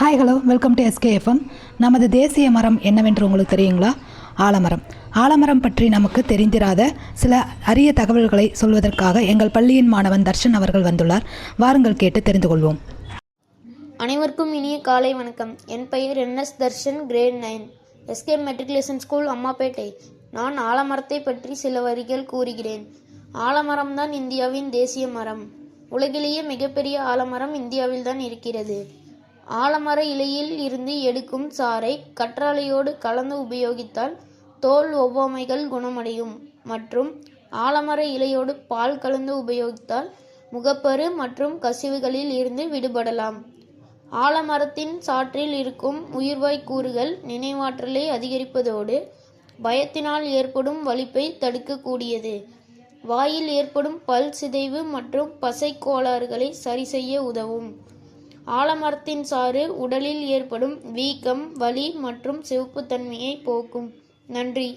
Hi hello welcome to SKFM நமது தேசிய மரம் என்னவென்று உங்களுக்கு தெரியுங்களா? ஆலமரம். ஆலமரம் பற்றி நமக்கு தெரிந்திராத சில அரிய தகவல்களை சொல்வதற்காக எங்கள் பள்ளியின் மாணவன் தர்ஷன் அவர்கள் வந்துள்ளார். வாருங்கள் கேட்டு தெரிந்து கொள்வோம். அனைவருக்கும் இனிய காலை வணக்கம். என் பெயர் NS Darshan grade nine SK matriculation school Ammapettai. நான் ஆலமரத்தை பற்றி சில வரிகள் கூறுகிறேன். ஆலமரம்தான் இந்தியாவின் தேசிய மரம். உலகிலேயே மிகப்பெரிய ஆலமரம் இந்தியாவில்தான் இருக்கிறது. ஆலமர இலையில் இருந்து எடுக்கும் சாறை கற்றாழையோடு கலந்து உபயோகித்தால் தோல் ஒவ்வாமைகள் குணமடையும். மற்றும் ஆலமர இலையோடு பால் கலந்து உபயோகித்தால் முகப்பரு மற்றும் கசிவுகளில் இருந்து விடுபடலாம். ஆலமரத்தின் சாற்றில் இருக்கும் உயிர்வாய் கூறுகள் நினைவாற்றலை அதிகரிப்பதோடு பயத்தினால் ஏற்படும் வலிப்பை தடுக்கக்கூடியது. வாயில் ஏற்படும் பல் சிதைவு மற்றும் பசை கோளாறுகளை சரி செய்ய உதவும். ஆலமரத்தின் சாறு உடலில் ஏற்படும் வீக்கம் வலி மற்றும் சிவப்புத்தன்மையை போக்கும். நன்றி.